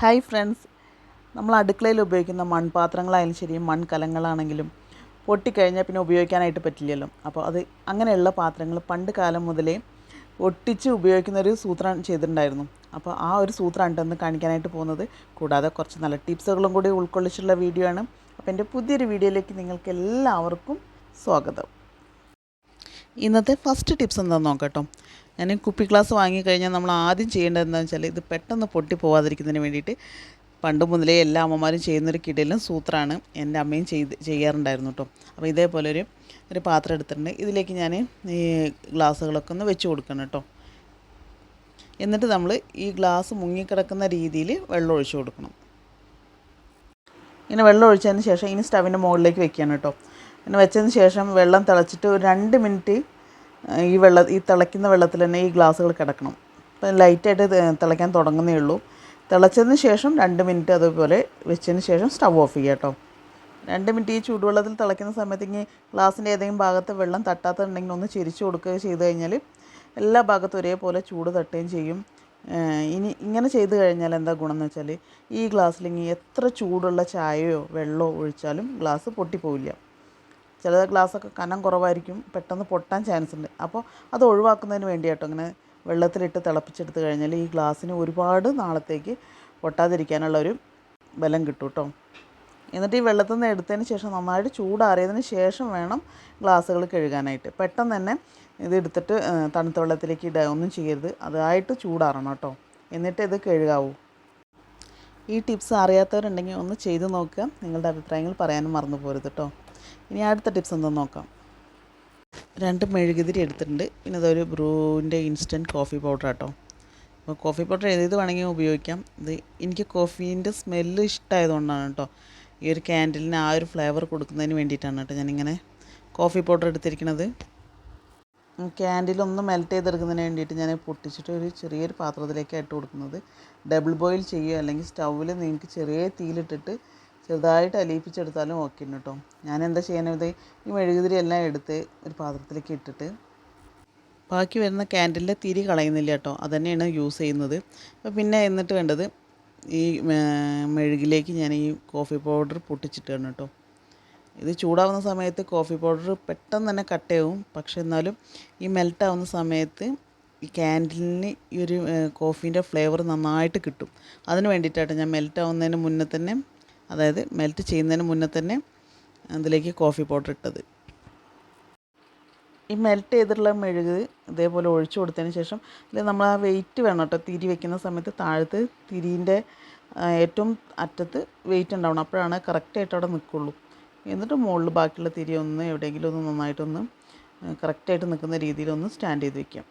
Hi friends നമ്മൾ അടുക്കളയിൽ ഉപയോഗിക്കുന്ന മൺപാത്രങ്ങളായാലും ശരി മൺകലങ്ങളാണെങ്കിലും പൊട്ടിക്കഴിഞ്ഞാൽ പിന്നെ ഉപയോഗിക്കാനായിട്ട് പറ്റില്ലല്ലോ. അപ്പോൾ അത് അങ്ങനെയുള്ള പാത്രങ്ങൾ പണ്ട് കാലം മുതലേ ഒട്ടിച്ച് ഉപയോഗിക്കുന്ന ഒരു സൂത്രം ചെയ്തിട്ടുണ്ടായിരുന്നു. അപ്പോൾ ആ ഒരു സൂത്രമാണ് ഇന്ന് കാണിക്കാനായിട്ട് പോകുന്നത് കൂടാതെ കുറച്ച് നല്ല ടിപ്സുകളും കൂടി ഉൾക്കൊള്ളിച്ചുള്ള വീഡിയോ ആണ്. അപ്പോൾ എന്റെ പുതിയൊരു വീഡിയോയിലേക്ക് നിങ്ങൾക്ക് എല്ലാവർക്കും സ്വാഗതം. ഇന്നത്തെ ഫസ്റ്റ് ടിപ്സ് എന്താണെന്ന് നോക്കട്ടോ ഞാൻ കുപ്പി ഗ്ലാസ് വാങ്ങിക്കഴിഞ്ഞാൽ നമ്മൾ ആദ്യം ചെയ്യേണ്ടത് എന്താണെന്ന് വെച്ചാൽ ഇത് പെട്ടെന്ന് പൊട്ടി പോവാതിരിക്കുന്നതിന് വേണ്ടിയിട്ട് പണ്ട് മുതലേ എല്ലാ അമ്മമാരും ചെയ്യുന്നൊരു കിടലും സൂത്രമാണ് എന്റെ അമ്മയും ചെയ്ത് ചെയ്യാറുണ്ടായിരുന്നു കേട്ടോ അപ്പോൾ ഇതേപോലെ ഒരു ഒരു പാത്രം എടുത്തിട്ടുണ്ട്. ഇതിലേക്ക് ഞാൻ ഈ ഗ്ലാസ്സുകളൊക്കെ ഒന്ന് വെച്ച് കൊടുക്കണം കേട്ടോ എന്നിട്ട് നമ്മൾ ഈ ഗ്ലാസ് മുങ്ങിക്കിടക്കുന്ന രീതിയിൽ വെള്ളം ഒഴിച്ചു കൊടുക്കണം. ഇങ്ങനെ വെള്ളം ഒഴിച്ചതിന് ശേഷം ഇനി സ്റ്റവിന്റെ മുകളിലേക്ക് വെക്കുകയാണ് കേട്ടോ പിന്നെ വെച്ചതിന് ശേഷം വെള്ളം തിളച്ചിട്ട് ഒരു രണ്ട് മിനിറ്റ് ഈ വെള്ള ഈ തിളയ്ക്കുന്ന വെള്ളത്തിൽ തന്നെ ഈ ഗ്ലാസ്സുകൾ കിടക്കണം. അപ്പം ലൈറ്റായിട്ട് തിളയ്ക്കാൻ തുടങ്ങുന്നേ ഉള്ളൂ. തിളച്ചതിന് ശേഷം രണ്ട് മിനിറ്റ് അതുപോലെ വെച്ചതിന് ശേഷം സ്റ്റവ് ഓഫ് ചെയ്യുക കേട്ടോ. രണ്ട് മിനിറ്റ് ഈ ചൂടുവെള്ളത്തിൽ തിളയ്ക്കുന്ന സമയത്ത് ഇനി ഗ്ലാസിന്റെ ഏതെങ്കിലും ഭാഗത്ത് വെള്ളം തട്ടാത്തുണ്ടെങ്കിൽ ഒന്ന് ചിരിച്ചു കൊടുക്കുക ചെയ്ത് കഴിഞ്ഞാൽ എല്ലാ ഭാഗത്തും ഒരേപോലെ ചൂട് തട്ടുകയും ചെയ്യും. ഇനി ഇങ്ങനെ ചെയ്തു കഴിഞ്ഞാൽ എന്താ ഗുണം എന്ന് വെച്ചാൽ ഈ ഗ്ലാസ്സിൽ ഇനി എത്ര ചൂടുള്ള ചായയോ വെള്ളമോ ഒഴിച്ചാലും ഗ്ലാസ് പൊട്ടിപ്പോവില്ല. ചില ഗ്ലാസ്സൊക്കെ കനം കുറവായിരിക്കും പെട്ടെന്ന് പൊട്ടാൻ ചാൻസ് ഉണ്ട്. അപ്പോൾ അത് ഒഴിവാക്കുന്നതിന് വേണ്ടിയാട്ടോ ഇങ്ങനെ വെള്ളത്തിലിട്ട് തിളപ്പിച്ചെടുത്ത് കഴിഞ്ഞാൽ ഈ ഗ്ലാസ്സിന് ഒരുപാട് നാളത്തേക്ക് പൊട്ടാതിരിക്കാനുള്ള ഒരു ബലം കിട്ടും കേട്ടോ. എന്നിട്ട് ഈ വെള്ളത്തിൽ നിന്ന് എടുത്തതിന് ശേഷം നന്നായിട്ട് ചൂടാറിയതിന് ശേഷം വേണം ഗ്ലാസ്സുകൾ കഴുകാനായിട്ട്. പെട്ടെന്ന് തന്നെ ഇത് എടുത്തിട്ട് തണുത്ത വെള്ളത്തിലേക്ക് ഇടുക ഒന്നും ചെയ്യരുത്. അതായിട്ട് ചൂടാറണം കേട്ടോ. എന്നിട്ട് ഇത് കഴുകാവൂ. ഈ ടിപ്സ് അറിയാത്തവരുണ്ടെങ്കിൽ ഒന്ന് ചെയ്ത് നോക്കുക. നിങ്ങളുടെ അഭിപ്രായങ്ങൾ പറയാനും മറന്നു പോരുത് കേട്ടോ. ഇനി അടുത്ത ടിപ്സ് എന്തെന്ന് നോക്കാം. രണ്ട് മെഴുകുതിരി എടുത്തിട്ടുണ്ട്. പിന്നെ അതൊരു ബ്രൂവിന്റെ ഇൻസ്റ്റന്റ് കോഫി പൗഡർ കേട്ടോ അപ്പോൾ കോഫി പൗഡർ ഏത് വേണമെങ്കിൽ ഉപയോഗിക്കാം. ഇത് എനിക്ക് കോഫീന്റെ സ്മെല്ല് ഇഷ്ടമായതുകൊണ്ടാണ് കേട്ടോ ഈ ഒരു ക്യാൻഡിലിന് ആ ഒരു ഫ്ലേവർ കൊടുക്കുന്നതിന് വേണ്ടിയിട്ടാണ് കേട്ടോ ഞാനിങ്ങനെ കോഫി പൗഡർ എടുത്തിരിക്കുന്നത് ക്യാൻഡിലൊന്ന് മെൽറ്റ് ചെയ്തെടുക്കുന്നതിന് വേണ്ടിയിട്ട് ഞാൻ പൊട്ടിച്ചിട്ട് ഒരു ചെറിയൊരു പാത്രത്തിലേക്ക് ഇട്ട് കൊടുക്കുന്നത്. ഡബിൾ ബോയിൽ ചെയ്യുക അല്ലെങ്കിൽ സ്റ്റൗവിൽ നിങ്ങൾക്ക് ചെറിയ തീയിലിട്ടിട്ട് ചെറുതായിട്ട് അലിയിപ്പിച്ചെടുത്താലും ഓക്കെ ഉണ്ട് കേട്ടോ ഞാൻ എന്താ ചെയ്യുന്നത് ഈ മെഴുകുതിരി എല്ലാം എടുത്ത് ഒരു പാത്രത്തിലേക്ക് ഇട്ടിട്ട് ബാക്കി വരുന്ന ക്യാൻഡിലിന്റെ തിരി കളയുന്നില്ല കേട്ടോ അതുതന്നെയാണ് യൂസ് ചെയ്യുന്നത്. അപ്പോൾ പിന്നെ എന്നിട്ട് വേണ്ടത് ഈ മെഴുകിലേക്ക് ഞാൻ ഈ കോഫി പൗഡർ പൊട്ടിച്ചിട്ടാണ് കേട്ടോ ഇത് ചൂടാവുന്ന സമയത്ത് കോഫി പൗഡർ പെട്ടെന്ന് തന്നെ കട്ടയാവും പക്ഷെ എന്നാലും ഈ മെൽട്ടാവുന്ന സമയത്ത് ഈ ക്യാൻഡിലിന് ഈ ഒരു കോഫീന്റെ ഫ്ലേവർ നന്നായിട്ട് കിട്ടും. അതിന് വേണ്ടിയിട്ടാണ് ഞാൻ മെൽറ്റാവുന്നതിന് മുന്നേ തന്നെ അതായത് മെൽറ്റ് ചെയ്യുന്നതിന് മുന്നേ തന്നെ അതിലേക്ക് കോഫി പൗഡർ ഇട്ടത്. ഈ മെൽറ്റ് ചെയ്തിട്ടുള്ള മെഴുക് ഇതേപോലെ ഒഴിച്ചു കൊടുത്തതിന് ശേഷം അല്ലെങ്കിൽ നമ്മൾ ആ വെയിറ്റ് വേണം കേട്ടോ തിരി വെക്കുന്ന സമയത്ത് താഴത്ത് തിരീന്റെ ഏറ്റവും അറ്റത്ത് വെയിറ്റ് ഉണ്ടാവണം. അപ്പോഴാണ് കറക്റ്റായിട്ട് അവിടെ നിൽക്കുള്ളൂ എന്നിട്ട് മുകളിൽ ബാക്കിയുള്ള തിരി ഒന്ന് എവിടെയെങ്കിലും ഒന്ന് നന്നായിട്ടൊന്ന് കറക്റ്റായിട്ട് നിൽക്കുന്ന രീതിയിലൊന്ന് സ്റ്റാൻഡ് ചെയ്ത് വെക്കാം.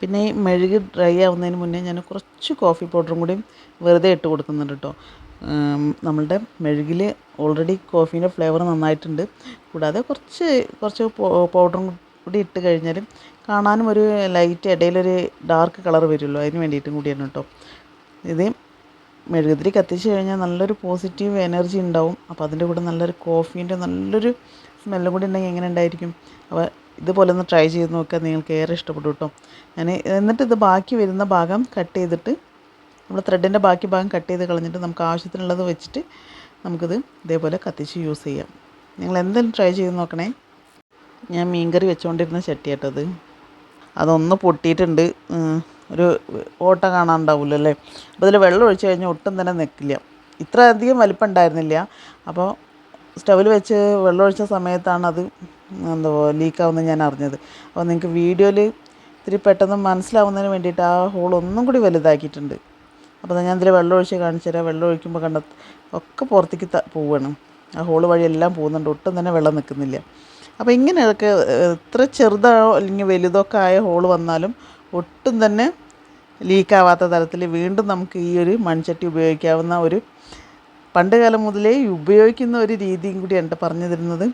പിന്നെ ഈ മെഴുകി ഡ്രൈ ആവുന്നതിന് മുന്നേ ഞാൻ കുറച്ച് കോഫി പൗഡറും കൂടി വെറുതെ ഇട്ട് കൊടുക്കുന്നുണ്ട് കേട്ടോ നമ്മളുടെ മെഴുകിൽ ഓൾറെഡി കോഫീന്റെ ഫ്ലേവർ നന്നായിട്ടുണ്ട്. കൂടാതെ കുറച്ച് കുറച്ച് പൗഡറും കൂടി ഇട്ട് കഴിഞ്ഞാൽ കാണാനും ഒരു ലൈറ്റ് ഇടയിലൊരു ഡാർക്ക് കളർ വരുമല്ലോ. അതിന് വേണ്ടിയിട്ടും കൂടിയാണ് കേട്ടോ ഇത് മെഴുകുതിരി കത്തിച്ച് കഴിഞ്ഞാൽ നല്ലൊരു പോസിറ്റീവ് എനർജി ഉണ്ടാവും. അപ്പോൾ അതിന്റെ കൂടെ നല്ലൊരു കോഫീന്റെ നല്ലൊരു സ്മെല്ലും കൂടി ഉണ്ടെങ്കിൽ എങ്ങനെ ഉണ്ടായിരിക്കും? അപ്പോൾ ഇതുപോലെ ഒന്ന് ട്രൈ ചെയ്ത് നോക്കുക നിങ്ങൾക്ക് ഏറെ ഇഷ്ടപ്പെടും കേട്ടോ ഞാൻ എന്നിട്ട് ഇത് ബാക്കി വരുന്ന ഭാഗം കട്ട് ചെയ്തിട്ട് നമ്മൾ ത്രെഡിന്റെ ബാക്കി ഭാഗം കട്ട് ചെയ്ത് കളഞ്ഞിട്ട് നമുക്ക് ആവശ്യത്തിനുള്ളത് വെച്ചിട്ട് നമുക്കിത് ഇതേപോലെ കത്തിച്ച് യൂസ് ചെയ്യാം. നിങ്ങൾ എന്തെങ്കിലും ട്രൈ ചെയ്ത് നോക്കണേ. ഞാൻ മീൻകറി വെച്ചുകൊണ്ടിരുന്ന ചട്ടിയാട്ടത് അതൊന്ന് പൊട്ടിയിട്ടുണ്ട്. ഒരു ഓട്ട കാണാനുണ്ടാവില്ല അല്ലേ? അപ്പോൾ ഇതിൽ വെള്ളം ഒഴിച്ച് കഴിഞ്ഞാൽ ഒട്ടും തന്നെ നിൽക്കില്ല ഇത്ര അധികം വലിപ്പം ഉണ്ടായിരുന്നില്ല. അപ്പോൾ സ്റ്റവിൽ വെച്ച് വെള്ളം ഒഴിച്ച സമയത്താണ് അത് എന്താ ലീക്കാവുന്നത് ഞാൻ അറിഞ്ഞത്. അപ്പോൾ നിങ്ങൾക്ക് വീഡിയോയിൽ ഇത്തിരി പെട്ടെന്ന് മനസ്സിലാവുന്നതിന് വേണ്ടിയിട്ട് ആ ഹോൾ ഒന്നും കൂടി വലുതാക്കിയിട്ടുണ്ട്. അപ്പോൾ ഞാൻ ഇതിൽ വെള്ളം ഒഴിച്ച് കാണിച്ചു തരാം. വെള്ളം ഒഴിക്കുമ്പോൾ കണ്ട ഒക്കെ പുറത്തേക്ക് പോവുകയാണ് ആ ഹോൾ വഴി എല്ലാം പോകുന്നുണ്ട്. ഒട്ടും തന്നെ വെള്ളം നിൽക്കുന്നില്ല അപ്പോൾ ഇങ്ങനെയൊക്കെ എത്ര ചെറുതോ അല്ലെങ്കിൽ വലുതൊക്കെ ആയ ഹോൾ വന്നാലും ഒട്ടും തന്നെ ലീക്കാവാത്ത തരത്തിൽ വീണ്ടും നമുക്ക് ഈ ഒരു മൺചട്ടി ഉപയോഗിക്കാവുന്ന ഒരു പണ്ട് കാലം മുതലേ ഉപയോഗിക്കുന്ന ഒരു രീതിയും കൂടിയാണ് പറഞ്ഞു തരുന്നത്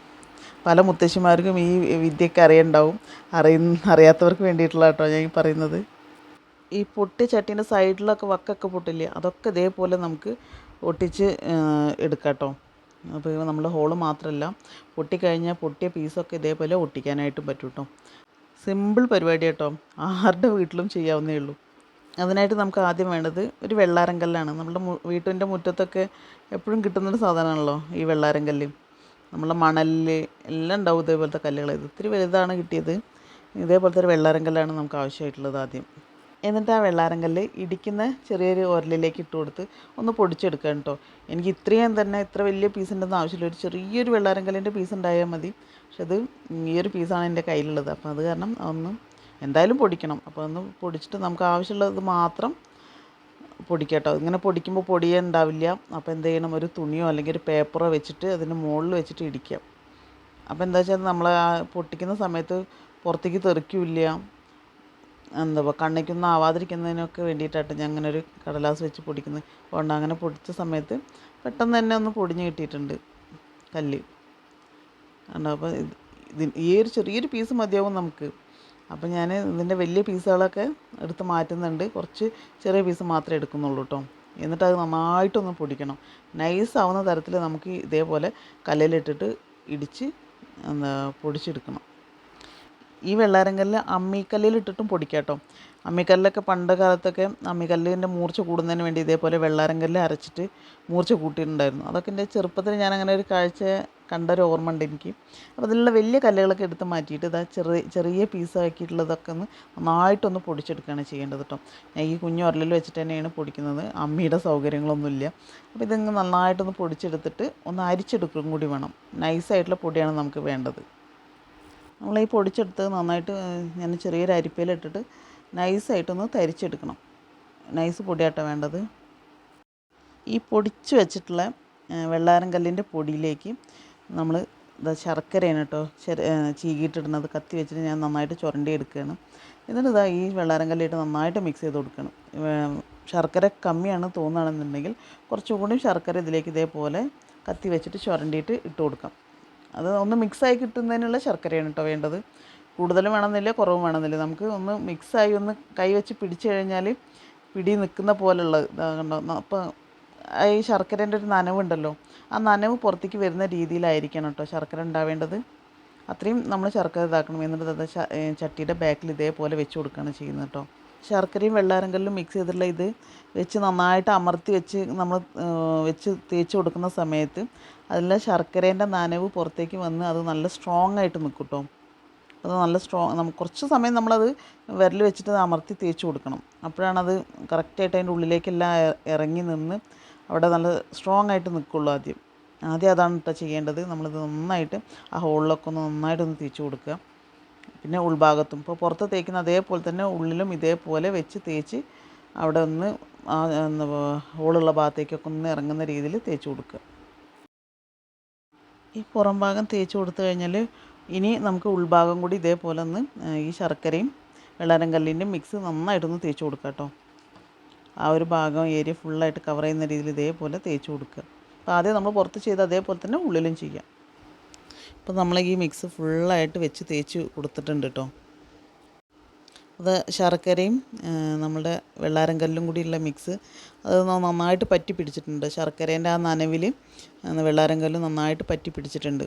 പല മുത്തശ്ശിമാർക്കും ഈ വിദ്യയൊക്കെ അറിയണ്ടാവും. അറിയുന്ന അറിയാത്തവർക്ക് വേണ്ടിയിട്ടുള്ള കേട്ടോ ഞാൻ പറയുന്നത്. ഈ പൊട്ടി ചട്ടീന്റെ സൈഡിലൊക്കെ വക്കൊക്കെ പൊട്ടില്ലേ അതൊക്കെ ഇതേപോലെ നമുക്ക് ഒട്ടിച്ച് എടുക്കാം അപ്പോൾ നമ്മൾ ഹോൾ മാത്രമല്ല പൊട്ടിക്കഴിഞ്ഞാൽ പൊട്ടിയ പീസൊക്കെ ഇതേപോലെ ഒട്ടിക്കാനായിട്ടും പറ്റും കേട്ടോ. സിമ്പിൾ പരിപാടി കേട്ടോ. ആരുടെ വീട്ടിലും ചെയ്യാവുന്നേ ഉള്ളൂ. അതിനായിട്ട് നമുക്ക് ആദ്യം വേണ്ടത് ഒരു വെള്ളാരം കല്ലാണ്. നമ്മുടെ വീട്ടിന്റെ മുറ്റത്തൊക്കെ എപ്പോഴും കിട്ടുന്നൊരു സാധനമാണല്ലോ ഈ വെള്ളാരം കല്ല്. നമ്മളെ മണലിൽ എല്ലാം ഉണ്ടാവും ഇതേപോലത്തെ കല്ലുകൾ ഇത് ഇത്തിരി വലുതാണ് കിട്ടിയത്. ഇതേപോലത്തെ ഒരു വെള്ളാരങ്കല്ലാണ് നമുക്ക് ആവശ്യമായിട്ടുള്ളത് ആദ്യം. എന്നിട്ട് ആ വെള്ളാരങ്കല്ല് ഇടിക്കുന്ന ചെറിയൊരു ഉരലിലേക്ക് ഇട്ട് കൊടുത്ത് ഒന്ന് പൊടിച്ചെടുക്കുക കേട്ടോ. എനിക്ക് ഇത്രയും തന്നെ ഇത്ര വലിയ പീസ് ഉണ്ടെന്ന് ആവശ്യമില്ല. ഒരു ചെറിയൊരു വെള്ളാരങ്കലിന്റെ പീസ് ഉണ്ടായാൽ മതി. പക്ഷെ അത് ഈ ഒരു പീസാണ് എന്റെ കയ്യിലുള്ളത്. അപ്പോൾ അത് കാരണം അതൊന്ന് എന്തായാലും പൊടിക്കണം. അപ്പോൾ ഒന്ന് പൊടിച്ചിട്ട് നമുക്ക് ആവശ്യമുള്ളത് മാത്രം പൊടിക്കുക കേട്ടോ ഇങ്ങനെ പൊടിക്കുമ്പോൾ പൊടിയേ ഉണ്ടാവില്ല. അപ്പോൾ എന്ത് ചെയ്യണം? ഒരു തുണിയോ അല്ലെങ്കിൽ ഒരു പേപ്പറോ വെച്ചിട്ട് അതിന് മുകളിൽ വെച്ചിട്ട് ഇടിക്കാം. അപ്പോൾ എന്താ വെച്ചാൽ നമ്മൾ ആ പൊട്ടിക്കുന്ന സമയത്ത് പുറത്തേക്ക് തെറിക്കില്ല. എന്താ പറയുക കണ്ണിക്കൊന്നും ആവാതിരിക്കുന്നതിനൊക്കെ വേണ്ടിയിട്ടായിട്ട് ഞാൻ അങ്ങനെ ഒരു കടലാസ് വെച്ച് പൊടിക്കുന്നത്. അതുകൊണ്ട് അങ്ങനെ പൊടിച്ച സമയത്ത് പെട്ടെന്ന് തന്നെ ഒന്ന് പൊടിഞ്ഞ് കിട്ടിയിട്ടുണ്ട് കല്ല്. അപ്പോൾ ഇത് ഈ ഒരു ചെറിയൊരു പീസ് മതിയാവും നമുക്ക്. അപ്പോൾ ഞാൻ ഇതിന്റെ വലിയ പീസുകളൊക്കെ എടുത്ത് മാറ്റുന്നുണ്ട്. കുറച്ച് ചെറിയ പീസ് മാത്രമേ എടുക്കുന്നുള്ളൂ കേട്ടോ എന്നിട്ട് അത് നന്നായിട്ടൊന്ന് പൊടിക്കണം. നൈസ് ആവുന്ന തരത്തിൽ നമുക്ക് ഇതേപോലെ കല്ലിലിട്ടിട്ട് ഇടിച്ച് എന്താ പൊടിച്ചെടുക്കണം. ഈ വെള്ളാരങ്കല്ല് അമ്മിക്കല്ലിലിട്ടിട്ടും പൊടിക്കാട്ടോ അമ്മിക്കല്ലൊക്കെ പണ്ട് കാലത്തൊക്കെ അമ്മിക്കല്ലിന്റെ മൂർച്ച കൂടുന്നതിന് വേണ്ടി ഇതേപോലെ വെള്ളാരങ്കല്ല് അരച്ചിട്ട് മൂർച്ച കൂട്ടിയിട്ടുണ്ടായിരുന്നു. അതൊക്കെ എന്റെ ചെറുപ്പത്തിൽ ഞാൻ അങ്ങനെ ഒരു കാഴ്ച കണ്ടൊരു ഓർമ്മ ഉണ്ട് എനിക്ക്. അപ്പോൾ അതിലുള്ള വലിയ കല്ലുകളൊക്കെ എടുത്ത് മാറ്റിയിട്ട് ഇതാ ചെറിയ ചെറിയ പീസാക്കിയിട്ടുള്ളതൊക്കെ ഒന്ന് നന്നായിട്ടൊന്ന് പൊടിച്ചെടുക്കുകയാണ് ചെയ്യേണ്ടത് കേട്ടോ. ഈ കുഞ്ഞു ഉരലിൽ വെച്ചിട്ട് തന്നെയാണ് പൊടിക്കുന്നത്. അമ്മിയുടെ സൗകര്യങ്ങളൊന്നുമില്ല. അപ്പോൾ ഇതിങ്ങ് നന്നായിട്ടൊന്ന് പൊടിച്ചെടുത്തിട്ട് ഒന്ന് അരിച്ചെടുക്കുകയും കൂടി വേണം. നൈസായിട്ടുള്ള പൊടിയാണ് നമുക്ക് വേണ്ടത്. നമ്മൾ ഈ പൊടിച്ചെടുത്ത് നന്നായിട്ട് ഞാൻ ചെറിയൊരു അരിപ്പയിലിട്ടിട്ട് നൈസായിട്ടൊന്ന് തരിച്ചെടുക്കണം. നൈസ് പൊടിയാട്ടോ വേണ്ടത്. ഈ പൊടിച്ച് വെച്ചിട്ടുള്ള വെള്ളാരം കല്ലിന്റെ പൊടിയിലേക്ക് നമ്മൾ ഇതാ ശർക്കരയാണ് കേട്ടോ ചീകിയിട്ടിടുന്നത്. കത്തി വെച്ചിട്ട് ഞാൻ നന്നായിട്ട് ചുരണ്ടി എടുക്കുകയാണ് എന്നിട്ട് ഇതാ ഈ വെള്ളാരം കല്ലിട്ട് നന്നായിട്ട് മിക്സ് ചെയ്ത് കൊടുക്കണം. ശർക്കര കമ്മിയാണ് തോന്നുകയാണെന്നുണ്ടെങ്കിൽ കുറച്ചുകൂടി ശർക്കര ഇതിലേക്ക് ഇതേപോലെ കത്തി വെച്ചിട്ട് ചുരണ്ടിയിട്ട് ഇട്ട് കൊടുക്കാം. അത് ഒന്ന് മിക്സായി കിട്ടുന്നതിനുള്ള ശർക്കരയാണ് കേട്ടോ വേണ്ടത്. കൂടുതലും വേണമെന്നില്ല കുറവും വേണമെന്നില്ല. നമുക്ക് ഒന്ന് മിക്സായി ഒന്ന് കൈ വെച്ച് പിടിച്ചു കഴിഞ്ഞാൽ പിടി നിൽക്കുന്ന പോലുള്ളത് കണ്ടോ അപ്പോൾ ഈ ശർക്കരേന്റെ ഒരു നനവുണ്ടല്ലോ ആ നനവ് പുറത്തേക്ക് വരുന്ന രീതിയിലായിരിക്കണം കേട്ടോ ശർക്കര ഉണ്ടാവേണ്ടത്. അത്രയും നമ്മൾ ശർക്കര ഇതാക്കണം. എന്നിട്ട് അത് ചട്ടിയുടെ ബാക്കിൽ ഇതേപോലെ വെച്ച് കൊടുക്കുകയാണ് ചെയ്യുന്നത് കേട്ടോ. ശർക്കരയും വെള്ളാരങ്കല്ലും മിക്സ് ചെയ്തിട്ടുള്ള ഇത് വെച്ച് നന്നായിട്ട് അമർത്തി വെച്ച് നമ്മൾ വെച്ച് തേച്ച് കൊടുക്കുന്ന സമയത്ത് അതിലെ ശർക്കരേന്റെ നനവ് പുറത്തേക്ക് വന്ന് അത് നല്ല സ്ട്രോങ് ആയിട്ട് നിൽക്കും കേട്ടോ. അത് നല്ല സ്ട്രോങ് നമുക്ക് കുറച്ച് സമയം നമ്മളത് വിരൽ വെച്ചിട്ട് അമർത്തി തേച്ച് കൊടുക്കണം. അപ്പോഴാണ് അപ്പോഴാണത് കറക്റ്റായിട്ട് അതിന്റെ ഉള്ളിലേക്കെല്ലാം ഇറങ്ങി നിന്ന് അവിടെ നല്ല സ്ട്രോങ് ആയിട്ട് നിൽക്കുള്ളൂ ആദ്യം. ആദ്യം അതാണ് കേട്ടോ ചെയ്യേണ്ടത്. നമ്മളിത് നന്നായിട്ട് ആ ഹോളിലൊക്കെ ഒന്ന് നന്നായിട്ടൊന്ന് തേച്ച് കൊടുക്കുക. പിന്നെ ഉൾഭാഗത്തും. ഇപ്പോൾ പുറത്ത് തേക്കുന്ന അതേപോലെ തന്നെ ഉള്ളിലും ഇതേപോലെ വെച്ച് തേച്ച് അവിടെ ഒന്ന് ആ ഹോളുള്ള ഭാഗത്തേക്കൊക്കെ ഒന്ന് ഇറങ്ങുന്ന രീതിയിൽ തേച്ച് കൊടുക്കുക. ഈ പുറം ഭാഗം തേച്ച് കൊടുത്തു കഴിഞ്ഞാൽ ഇനി നമുക്ക് ഉൾഭാഗം കൂടി ഇതേപോലെ ഒന്ന് ഈ ശർക്കരയും വെള്ളാരം കല്ലിന്റെയും മിക്സ് നന്നായിട്ടൊന്ന് തേച്ച് കൊടുക്കാം കേട്ടോ ആ ഒരു ഭാഗം ഏരിയ ഫുള്ളായിട്ട് കവർ ചെയ്യുന്ന രീതിയിൽ ഇതേപോലെ തേച്ച് കൊടുക്കുക. അപ്പോൾ ആദ്യം നമ്മൾ പുറത്ത് ചെയ്ത് അതേപോലെ തന്നെ ഉള്ളിലും ചെയ്യാം. ഇപ്പോൾ നമ്മൾ ഈ മിക്സ് ഫുള്ളായിട്ട് വെച്ച് തേച്ച് കൊടുത്തിട്ടുണ്ട് കേട്ടോ അത് ശർക്കരയും നമ്മുടെ വെള്ളാരം കല്ലും കൂടിയുള്ള മിക്സ് അത് നന്നായിട്ട് പറ്റി പിടിച്ചിട്ടുണ്ട്. ശർക്കരേന്റെ ആ നനവിൽ വെള്ളാരം കല്ലും നന്നായിട്ട് പറ്റി പിടിച്ചിട്ടുണ്ട്.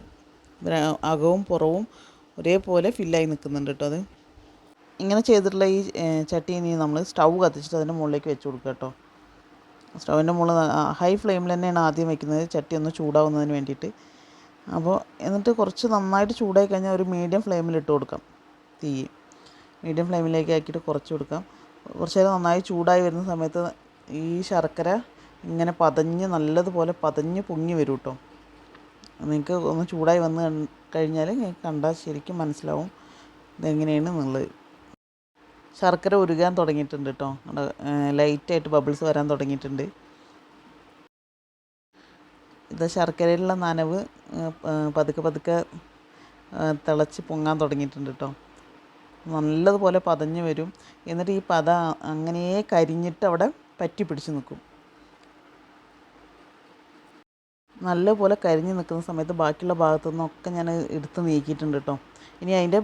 അകവും പുറവും ഒരേപോലെ ഫില്ലായി നിൽക്കുന്നുണ്ട് കേട്ടോ അത്. ഇങ്ങനെ ചെയ്തിട്ടുള്ള ഈ ചട്ടി ഇനി നമ്മൾ സ്റ്റൗ കത്തിച്ചിട്ട് അതിന്റെ മുകളിലേക്ക് വെച്ച് കൊടുക്കുക കേട്ടോ. സ്റ്റൗവിന്റെ മുകളിൽ ഹൈ ഫ്ലെയിമിൽ തന്നെയാണ് ആദ്യം വെക്കുന്നത്. ചട്ടി ഒന്ന് ചൂടാവുന്നതിന് വേണ്ടിയിട്ട്. അപ്പോൾ എന്നിട്ട് കുറച്ച് നന്നായിട്ട് ചൂടായി കഴിഞ്ഞാൽ ഒരു മീഡിയം ഫ്ലെയിമിൽ ഇട്ട് കൊടുക്കാം തീ. മീഡിയം ഫ്ലെയിമിലേക്ക് ആക്കിയിട്ട് കുറച്ച് കൊടുക്കാം. കുറച്ച് നേരം നന്നായി ചൂടായി വരുന്ന സമയത്ത് ഈ ശർക്കര ഇങ്ങനെ പതഞ്ഞ് നല്ലതുപോലെ പതഞ്ഞ് പൊങ്ങി വരും കേട്ടോ. നിങ്ങൾക്ക് ഒന്ന് ചൂടായി വന്ന് കഴിഞ്ഞാൽ കണ്ടാൽ ശരിക്കും മനസ്സിലാവും ഇതെങ്ങനെയാണ് എന്നുള്ളത്. ശർക്കര ഉരുകാൻ തുടങ്ങിയിട്ടുണ്ട് കേട്ടോ ലൈറ്റായിട്ട് ബബിൾസ് വരാൻ തുടങ്ങിയിട്ടുണ്ട്. ഇത് ശർക്കരയിലുള്ള നനവ് പതുക്കെ പതുക്കെ തിളച്ച് പൊങ്ങാൻ തുടങ്ങിയിട്ടുണ്ട് കേട്ടോ നല്ലതുപോലെ പതഞ്ഞ് വരും. എന്നിട്ട് ഈ പത അങ്ങനെ കരിഞ്ഞിട്ട് അവിടെ പറ്റി പിടിച്ച് നിൽക്കും. നല്ലപോലെ കരിഞ്ഞ് നിൽക്കുന്ന സമയത്ത് ബാക്കിയുള്ള ഭാഗത്തു നിന്നൊക്കെ ഞാൻ എടുത്ത് നീക്കിയിട്ടുണ്ട് കേട്ടോ ഇനി അതിന്റെ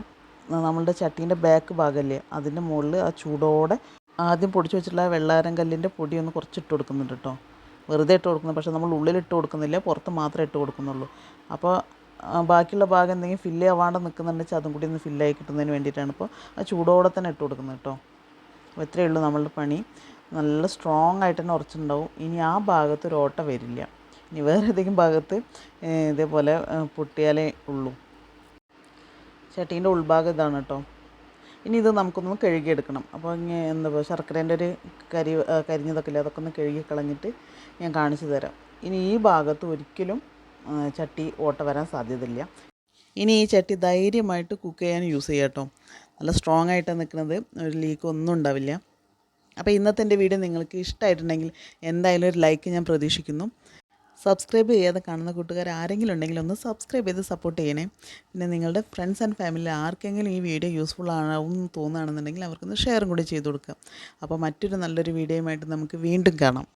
നമ്മളുടെ ചട്ടീന്റെ ബാക്ക് ഭാഗമല്ലേ അതിന്റെ മുകളിൽ ആ ചൂടോടെ ആദ്യം പൊടിച്ച് വെച്ചിട്ടുള്ള വെള്ളാരം കല്ലിന്റെ പൊടി ഒന്ന് കുറച്ച് ഇട്ട് കൊടുക്കുന്നുണ്ട് കേട്ടോ വെറുതെ ഇട്ട് കൊടുക്കുന്നത് പക്ഷേ നമ്മൾ ഉള്ളിൽ ഇട്ട് കൊടുക്കുന്നില്ല. പുറത്ത് മാത്രമേ ഇട്ട് കൊടുക്കുന്നുള്ളൂ. അപ്പോൾ ബാക്കിയുള്ള ഭാഗം എന്തെങ്കിലും ഫില്ല് ആവാണ്ട് നിൽക്കുന്നുണ്ടെങ്കിൽ അതും കൂടി ഒന്ന് ഫില്ലായി കിട്ടുന്നതിന് വേണ്ടിയിട്ടാണ്. ഇപ്പോൾ ആ ചൂടോടെ തന്നെ ഇട്ട് കൊടുക്കുന്നത് കേട്ടോ അപ്പോൾ ഇത്രയേ ഉള്ളൂ നമ്മളുടെ പണി. നല്ല സ്ട്രോങ് ആയിട്ട് തന്നെ ഉറച്ചിട്ടുണ്ടാവും. ഇനി ആ ഭാഗത്ത് ഒരു ഓട്ട വരില്ല. ഇനി വേറെ ഏതെങ്കിലും ഭാഗത്ത് ഇതേപോലെ പൊട്ടിയാലേ ഉള്ളൂ. ചട്ടീന്റെ ഉൾഭാഗം ഇതാണ് കേട്ടോ. ഇനി ഇത് നമുക്കൊന്ന് കഴുകിയെടുക്കണം. അപ്പോൾ ഇങ്ങനെ എന്താ ശർക്കരേന്റെ ഒരു കരി കരിഞ്ഞതൊക്കെ ഇല്ലേ അതൊക്കെ ഒന്ന് കഴുകി കളഞ്ഞിട്ട് ഞാൻ കാണിച്ചു തരാം. ഇനി ഈ ഭാഗത്ത് ഒരിക്കലും ചട്ടി ഓട്ട വരാൻ സാധ്യതയില്ല. ഇനി ഈ ചട്ടി ധൈര്യമായിട്ട് കുക്ക് ചെയ്യാൻ യൂസ് ചെയ്യാം കേട്ടോ. നല്ല സ്ട്രോങ് ആയിട്ട് നിൽക്കുന്നത്. ഒരു ലീക്ക് ഒന്നും ഉണ്ടാവില്ല. അപ്പോൾ ഇന്നത്തെ വീഡിയോ നിങ്ങൾക്ക് ഇഷ്ടമായിട്ടുണ്ടെങ്കിൽ എന്തായാലും ഒരു ലൈക്ക് ഞാൻ പ്രതീക്ഷിക്കുന്നു. സബ്സ്ക്രൈബ് ചെയ്യാതെ കാണുന്ന കൂട്ടുകാർ ആരെങ്കിലും ഉണ്ടെങ്കിൽ ഒന്ന് സബ്സ്ക്രൈബ് ചെയ്ത് സപ്പോർട്ട് ചെയ്യണേ. പിന്നെ നിങ്ങളുടെ ഫ്രണ്ട്സ് ആൻഡ് ഫാമിലി ആർക്കെങ്കിലും ഈ വീഡിയോ യൂസ്ഫുൾ ആവും തോന്നുകയാണെന്നുണ്ടെങ്കിൽ അവർക്കൊന്ന് ഷെയറും കൂടി ചെയ്ത് കൊടുക്കുക. അപ്പോൾ മറ്റൊരു നല്ലൊരു വീഡിയോയുമായിട്ട് നമുക്ക് വീണ്ടും കാണാം.